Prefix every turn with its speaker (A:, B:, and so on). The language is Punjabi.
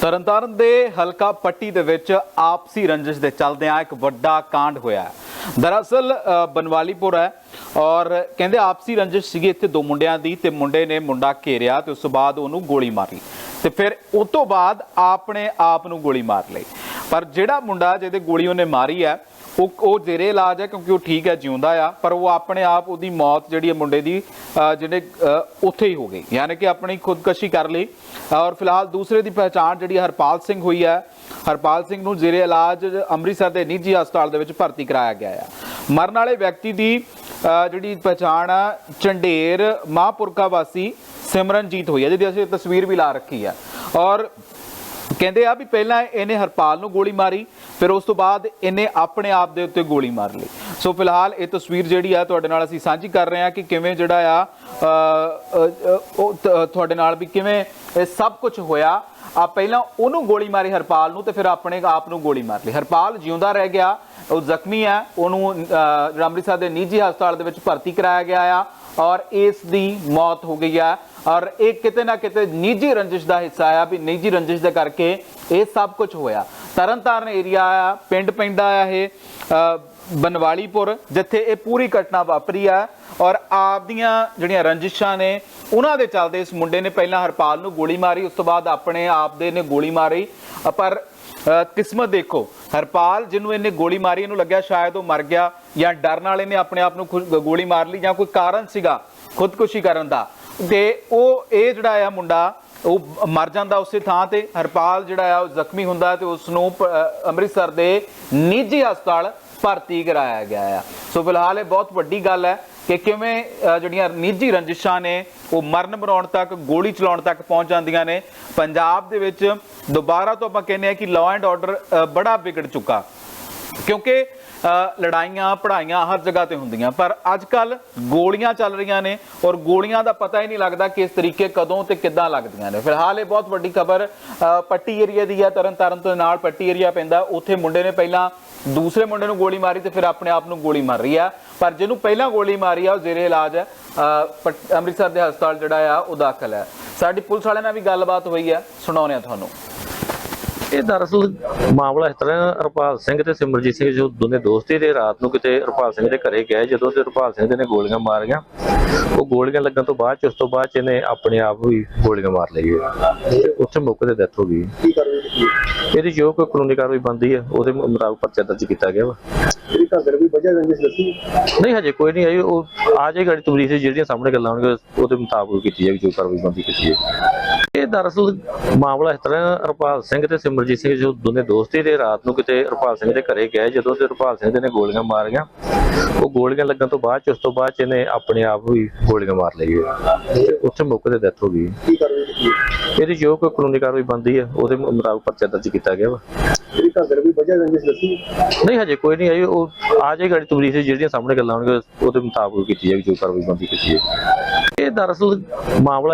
A: ਤਰਨਤਾਰਨ ਦੇ ਹਲਕਾ ਪੱਟੀ ਦੇ ਵਿੱਚ ਆਪਸੀ ਰੰਜਿਸ਼ ਦੇ ਚੱਲਦਿਆਂ ਇੱਕ ਵੱਡਾ ਕਾਂਡ ਹੋਇਆ ਹੈ। ਦਰਅਸਲ ਬਨਵਾਲੀਪੁਰ ਹੈ ਔਰ ਕਹਿੰਦੇ ਆਪਸੀ ਰੰਜਿਸ਼ ਸੀਗੀ ਇੱਥੇ ਦੋ ਮੁੰਡਿਆਂ ਦੀ ਤੇ ਮੁੰਡੇ ਨੇ ਮੁੰਡਾ ਘੇਰਿਆ ਤੇ ਉਸ ਤੋਂ ਬਾਅਦ ਉਹਨੂੰ ਗੋਲੀ ਮਾਰ ਲਈ ਤੇ ਫਿਰ ਉਸ ਤੋਂ ਬਾਅਦ ਆਪਣੇ ਆਪ ਨੂੰ ਗੋਲੀ ਮਾਰ ਲਈ। ਪਰ ਜਿਹੜਾ ਮੁੰਡਾ ਜਿਹਦੇ ਗੋਲੀ ਉਹਨੇ ਮਾਰੀ ਹੈ ਉਹ ਉਹ ਜ਼ੇਰੇ ਇਲਾਜ ਹੈ ਕਿਉਂਕਿ ਉਹ ਠੀਕ ਹੈ, ਜਿਉਂਦਾ ਆ, ਪਰ ਉਹ ਆਪਣੇ ਆਪ ਉਹਦੀ ਮੌਤ ਜਿਹੜੀ ਹੈ ਮੁੰਡੇ ਦੀ ਜਿਹੜੇ ਉੱਥੇ ਹੀ ਹੋ ਗਈ। ਯਾਨੀ ਕਿ ਆਪਣੀ ਖੁਦਕਸ਼ੀ ਕਰ ਲਈ। ਔਰ ਫਿਲਹਾਲ ਦੂਸਰੇ ਦੀ ਪਹਿਚਾਣ ਜਿਹੜੀ ਹਰਪਾਲ ਸਿੰਘ ਹੋਈ ਹੈ। ਹਰਪਾਲ ਸਿੰਘ ਨੂੰ ਜ਼ੇਰੇ ਇਲਾਜ ਅੰਮ੍ਰਿਤਸਰ ਦੇ ਨਿੱਜੀ ਹਸਪਤਾਲ ਦੇ ਵਿੱਚ ਭਰਤੀ ਕਰਾਇਆ ਗਿਆ ਹੈ ਮਰਨ ਵਾਲੇ ਵਿਅਕਤੀ ਦੀ ਜਿਹੜੀ ਪਹਿਚਾਣ ਆ, ਚੰਡੇਰ ਮਹਾਂਪੁਰਖਾ ਵਾਸੀ ਸਿਮਰਨਜੀਤ ਹੋਈ ਹੈ, ਜਿਹਦੀ ਅਸੀਂ ਤਸਵੀਰ ਵੀ ਲਾ ਰੱਖੀ ਹੈ ਔਰ ਕਹਿੰਦੇ ਆ ਵੀ ਪਹਿਲਾਂ ਇਹਨੇ ਹਰਪਾਲ ਨੂੰ ਗੋਲੀ ਮਾਰੀ, ਫਿਰ ਉਸ ਤੋਂ ਬਾਅਦ ਇਹਨੇ ਆਪਣੇ ਆਪ ਦੇ ਉੱਤੇ ਗੋਲੀ ਮਾਰ ਲਈ। ਸੋ ਫਿਲਹਾਲ ਇਹ ਤਸਵੀਰ ਜਿਹੜੀ ਆ ਤੁਹਾਡੇ ਨਾਲ ਅਸੀਂ ਸਾਂਝੀ ਕਰ ਰਹੇ ਹਾਂ ਕਿ ਕਿਵੇਂ ਜਿਹੜਾ ਆ ਉਹ ਤੁਹਾਡੇ ਨਾਲ ਵੀ ਕਿਵੇਂ ਇਹ ਸਭ ਕੁਝ ਹੋਇਆ। ਆ ਪਹਿਲਾਂ ਉਹਨੂੰ ਗੋਲੀ ਮਾਰੀ ਹਰਪਾਲ ਨੂੰ ਤੇ ਫਿਰ ਆਪਣੇ ਆਪ ਨੂੰ ਗੋਲੀ ਮਾਰ ਲਈ। ਹਰਪਾਲ ਜਿਉਂਦਾ ਰਹਿ ਗਿਆ, ਉਹ ਜ਼ਖਮੀ ਹੈ ਉਹਨੂੰ ਜਿਹੜਾ ਅੰਮ੍ਰਿਤਸਰ ਦੇ ਨਿੱਜੀ ਹਸਪਤਾਲ ਦੇ ਵਿੱਚ ਭਰਤੀ ਕਰਾਇਆ ਗਿਆ ਆ। ਔਰ ਇਸ ਦੀ ਮੌਤ ਹੋ ਗਈ ਆ। ਔਰ ਇਹ ਕਿਤੇ ਨਾ ਕਿਤੇ ਨਿੱਜੀ ਰੰਜਿਸ਼ ਦਾ ਹਿੱਸਾ ਆ ਵੀ ਨਿੱਜੀ ਰੰਜਿਸ਼ ਦੇ ਕਰਕੇ ਇਹ ਸਭ ਕੁਝ ਹੋਇਆ। ਤਰਨਤਾਰਨ ਏਰੀਆ ਆ ਪਿੰਡ ਪੈਂਦਾ ਆ ਇਹ ਅ, ਬਨਵਾਲੀਪੁਰ ਜਿੱਥੇ ਇਹ ਪੂਰੀ ਘਟਨਾ ਵਾਪਰੀ ਆ। ਔਰ ਆਪਦੀਆਂ ਜਿਹੜੀਆਂ ਰੰਜਿਸ਼ਾਂ ਨੇ ਉਹਨਾਂ ਦੇ ਚੱਲਦੇ ਇਸ ਮੁੰਡੇ ਨੇ ਪਹਿਲਾਂ ਹਰਪਾਲ ਨੂੰ ਗੋਲੀ ਮਾਰੀ, ਉਸ ਤੋਂ ਬਾਅਦ ਆਪਣੇ ਆਪ ਦੇ ਨੇ ਗੋਲੀ ਮਾਰੀ। ਪਰ ਕਿਸਮਤ ਦੇਖੋ, ਹਰਪਾਲ ਜਿਹਨੂੰ ਇਹਨੇ ਗੋਲੀ ਮਾਰੀ, ਇਹਨੂੰ ਲੱਗਿਆ ਸ਼ਾਇਦ ਉਹ ਮਰ ਗਿਆ ਜਾਂ ਡਰ ਨਾਲ ਇਹਨੇ ਆਪਣੇ ਆਪ ਨੂੰ ਖੁਦ- ਗੋਲੀ ਮਾਰ ਲਈ ਜਾਂ ਕੋਈ ਕਾਰਨ ਸੀਗਾ ਖੁਦਕੁਸ਼ੀ ਕਰਨ ਦਾ। ਤੇ ਉਹ, ਇਹ ਜਿਹੜਾ ਆ ਮੁੰਡਾ, ਉਹ ਮਰ ਜਾਂਦਾ ਉਸੇ ਥਾਂ ਤੇ। ਹਰਪਾਲ ਜਿਹੜਾ ਆ, ਉਹ ਜ਼ਖਮੀ ਹੁੰਦਾ ਤੇ ਉਸ ਨੂੰ ਅੰਮ੍ਰਿਤਸਰ ਦੇ ਨਿੱਜੀ ਹਸਪਤਾਲ ਭਰਤੀ ਕਰਾਇਆ ਗਿਆ ਆ। ਸੋ ਫਿਲਹਾਲ ਇਹ ਬਹੁਤ ਵੱਡੀ ਗੱਲ ਹੈ। ਕਿ ਕਿਵੇਂ ਜਿਹੜੀਆਂ ਨਿੱਜੀ ਰੰਜਿਸ਼ਾਂ ਨੇ, ਉਹ ਮਰਨ ਮਰਾਉਣ ਤੱਕ, ਗੋਲੀ ਚਲਾਉਣ ਤੱਕ ਪਹੁੰਚ ਜਾਂਦੀਆਂ ਨੇ। ਪੰਜਾਬ ਦੇ ਵਿੱਚ ਦੁਬਾਰਾ ਤੋਂ ਆਪਾਂ ਕਹਿੰਦੇ ਆ ਕਿ ਲਾਅ ਐਂਡ ਆਰਡਰ ਬੜਾ ਵਿਗੜ ਚੁੱਕਾ। ਕਿਉਂਕਿ ਲੜਾਈਆਂ ਪੜਾਈਆਂ ਹਰ ਜਗ੍ਹਾ ਤੇ ਹੁੰਦੀਆਂ, ਪਰ ਅੱਜ ਕੱਲ ਗੋਲੀਆਂ ਚੱਲ ਰਹੀਆਂ ਨੇ ਔਰ ਗੋਲੀਆਂ ਦਾ ਪਤਾ ਹੀ ਨਹੀਂ ਲੱਗਦਾ ਕਿਸ ਤਰੀਕੇ ਕਦੋਂ ਤੇ ਕਿੱਦਾਂ ਲੱਗਦੀਆਂ ਨੇ। ਫਿਲਹਾਲ ਇਹ ਬਹੁਤ ਵੱਡੀ ਖਬਰ ਪੱਟੀ ਏਰੀਆ ਦੀ ਹੈ ਤਰਨ ਤਾਰਨ ਤੋਂ ਨਾਲ ਪੱਟੀ ਏਰੀਆ ਪੈਂਦਾ, ਉੱਥੇ ਮੁੰਡੇ ਨੇ ਪਹਿਲਾਂ ਦੂਸਰੇ ਮੁੰਡੇ ਨੂੰ ਗੋਲੀ ਮਾਰੀ ਤੇ ਫਿਰ ਆਪਣੇ ਆਪ ਨੂੰ ਗੋਲੀ ਮਾਰ ਰਹੀ ਆ। ਪਰ ਜਿਹਨੂੰ ਪਹਿਲਾਂ ਗੋਲੀ ਮਾਰੀ ਆ, ਉਹ ਜ਼ੇਰੇ ਇਲਾਜ ਹੈ। ਪਟ- ਅੰਮ੍ਰਿਤਸਰ ਦੇ ਹਸਪਤਾਲ ਜਿਹੜਾ ਆ, ਉਹ ਦਾਖਲ ਹੈ। ਸਾਡੀ ਪੁਲਿਸ ਵਾਲਿਆਂ ਨਾਲ ਵੀ ਗੱਲਬਾਤ ਹੋਈ ਹੈ ਸੁਣਾਉਂਦੇ ਆ ਤੁਹਾਨੂੰ।
B: ਇਹ ਦਰਅਸਲ ਮਾਮਲਾ ਇਸ ਤਰ੍ਹਾਂ ਹਰਪਾਲ ਸਿੰਘ ਤੇ ਸਿਮਰਜੀਤ ਸਿੰਘ ਜੋ ਦੋਨੇ ਦੋਸਤ ਤੇ ਰਾਤ ਨੂੰ ਕਿਤੇ ਹਰਪਾਲ ਸਿੰਘ ਦੇ ਘਰੇ ਗਏ ਜਦੋਂ ਤੇ ਹਰਪਾਲ ਸਿੰਘ ਦੇ ਨੇ ਗੋਲੀਆਂ ਮਾਰੀਆਂ। ਉਹ ਗੋਲੀਆਂ ਲੱਗਣ ਤੋਂ ਬਾਅਦ ਚ ਉਸ ਤੋਂ ਬਾਅਦ ਇਹਨੇ ਆਪਣੇ ਆਪ ਵੀ ਗੋਲੀਆਂ ਮਾਰ ਲਈ ਉੱਥੇ ਮੌਕੇ ਤੇ ਡੈਥ ਹੋ ਗਈ। ਇਹਦੀ ਜੋ ਕੋਈ ਕਾਨੂੰਨੀ ਕਾਰਵਾਈ ਬੰਦੀ ਹੈ ਉਹਦੇ ਮੁਤਾਬਕ ਪਰਚਾ ਦਰਜ ਕੀਤਾ ਗਿਆ ਵਾ।
C: ਦੇ
B: ਨਹੀਂ ਹਜੇ ਕੋਈ ਨਹੀਂ ਆਈ। ਉਹ ਆ ਜਾਏਗਾ ਜਿਹੜੀ ਤਬਦੀਲ ਜਿਹੜੀਆਂ ਸਾਹਮਣੇ ਗੱਲਾਂ ਹੋਣਗੀਆਂ ਉਹਦੇ ਮੁਤਾਬਕ ਕੀਤੀ ਜਾਏਗੀ ਜੋ ਕਾਰਵਾਈ ਬੰਦੀ ਕੀਤੀ ਜਾਏਗੀ। ਇਹ ਦਰਅਸਲ ਮਾਮਲਾ ਇਸ ਤਰ੍ਹਾਂ ਹਰਪਾਲ ਸਿੰਘ ਤੇ ਸਿਮਰਜੀਤ ਸਿੰਘ ਜੋ ਦੋਨੇ ਦੋਸਤ ਤੇ ਰਾਤ ਨੂੰ ਕਿਤੇ ਹਰਪਾਲ ਸਿੰਘ ਦੇ ਘਰੇ ਗਏ ਜਦੋਂ ਤੇ ਹਰਪਾਲ ਸਿੰਘ ਦੇ ਨੇ ਗੋਲੀਆਂ ਮਾਰੀਆਂ ਉਹ ਗੋਲੀਆਂ ਲੱਗਣ ਤੋਂ ਬਾਅਦ ਚ ਉਸ ਤੋਂ ਬਾਅਦ ਇਹਨੇ ਆਪਣੇ ਆਪ ਵੀ ਗੋਲੀਆਂ ਮਾਰ ਲਈ ਤੇ ਉੱਥੇ ਮੌਕੇ ਤੇ ਡੈਥ ਹੋ ਗਈ। ਇਹਦੀ ਜੋ ਕੋਈ ਕਾਨੂੰਨੀ ਕਾਰਵਾਈ ਬੰਦੀ ਹੈ ਉਹਦੇ ਮੁਤਾਬਕ ਪਰਚਾ ਦਰਜ ਕੀਤਾ ਗਿਆ ਵਾ।
C: ਦੇ
B: ਨਹੀਂ ਹਜੇ ਕੋਈ ਨਹੀਂ ਆਈ। ਉਹ ਆ ਜਾਏਗਾ ਜਿਹੜੀ ਤਬਦੀਲ ਜਿਹੜੀਆਂ ਸਾਹਮਣੇ ਗੱਲਾਂ ਹੋਣਗੀਆਂ ਉਹਦੇ ਮੁਤਾਬਕ ਕੀਤੀ ਜਾਏਗੀ ਜੋ ਕਾਰਵਾਈ ਬੰਦੀ ਕੀਤੀ ਜਾਏਗੀ। ਇਹ ਦਰਅਸਲ ਮਾਮਲਾ